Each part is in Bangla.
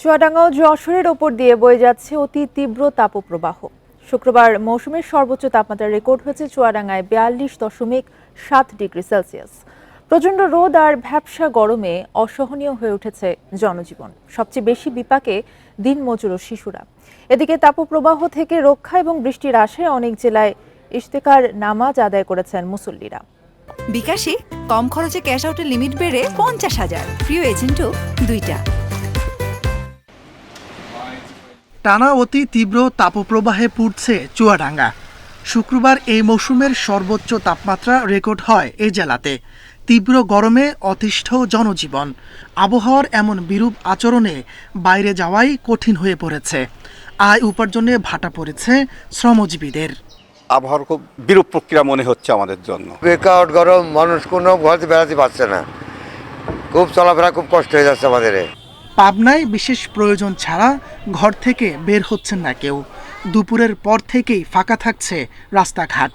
চুয়াডাঙ্গা ও যশোরের ওপর দিয়ে বয়ে যাচ্ছে অতি তীব্র তাপপ্রবাহ। শুক্রবার মৌসুমের সর্বোচ্চ তাপমাত্রা রেকর্ড হয়েছে চুয়াডাঙ্গায় বিয়াল্লিশ দশমিক সাত ডিগ্রি সেলসিয়াস। প্রচণ্ড রোদ আর ভ্যাপসা গরমে অসহনীয় হয়ে উঠেছে জনজীবন। সবচেয়ে বেশি বিপাকে দিনমজুর ও শিশুরা। এদিকে তাপপ্রবাহ থেকে রক্ষা এবং বৃষ্টির আশায় অনেক জেলায় ইশতেকার নামাজ আদায় করেছেন মুসল্লিরা। বিকাশে কম খরচে ক্যাশ আউটের লিমিট বেড়ে পঞ্চাশ হাজার। প্রিয় এজেন্টও দুইটা। টানা অতি তীব্র তাপপ্রবাহে পুড়ছে চুয়াডাঙ্গা। শুক্রবার এই মৌসুমের সর্বোচ্চ তাপমাত্রা রেকর্ড হয় এই জেলাতে। তীব্র গরমে অতিষ্ঠ জনজীবন। আবহাওয়ার এমন বিরূপ আচরণে বাইরে যাওয়াই কঠিন হয়ে পড়েছে। আয় উপার্জনে ভাটা পড়েছে শ্রমজীবীদের। আবহাওয়ার খুব বিরূপ প্রক্রিয়া মনে হচ্ছে আমাদের জন্য। ব্রেকআউট গরম মানুষ কোনো ঘরে বেড়াতে পারছে না। খুব চলাফেরা খুব কষ্ট হয়ে যাচ্ছে আমাদের পাবনায় বিশেষ প্রয়োজন ছাড়া ঘর থেকে বের হচ্ছেন না কেউ। দুপুরের পর থেকেই ফাঁকা থাকছে রাস্তাঘাট।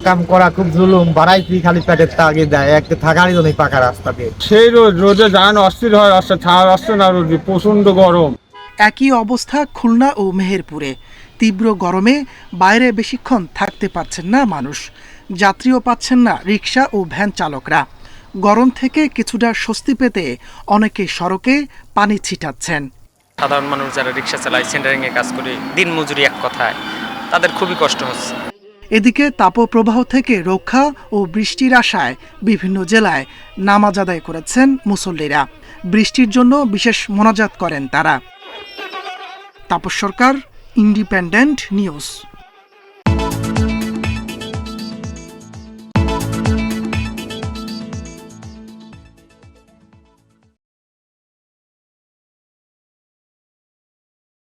কাম করা খুব জুলুম বাড়াইছি খালি পেটের তাগি দেয় একটা থাকারই জন্য পাকা রাস্তা দিয়ে। সেই রোদ রোদে যান অস্থির হয় আসছে ছাড় আসছে না রোদ প্রচণ্ড গরম। একই অবস্থা খুলনা ও মেহেরপুরে। তীব্র গরমে বাইরে বেশিক্ষণ থাকতে পারছেন না মানুষ। যাত্রীও পাচ্ছেন না রিক্সা ও ভ্যান চালকরা। গরম থেকে কিছুটা স্বস্তি পেতে অনেকে সড়কে পানি ছিটাচ্ছেন। সাধারণ মানুষ যারা রিক্সা চালায় সেন্টারিংয়ে কাজ করে দিন মজুরি এক কথায় তাদের খুবই কষ্ট হচ্ছে। এদিকে তাপপ্রবাহ থেকে রক্ষা ও বৃষ্টির আশায় বিভিন্ন জেলায় নামাজ আদায় করেছেন মুসল্লিরা। বৃষ্টির জন্য বিশেষ মোনাজাত করেন তারা। তাপস সরকার ইন্ডিপেন্ডেন্ট নিউজ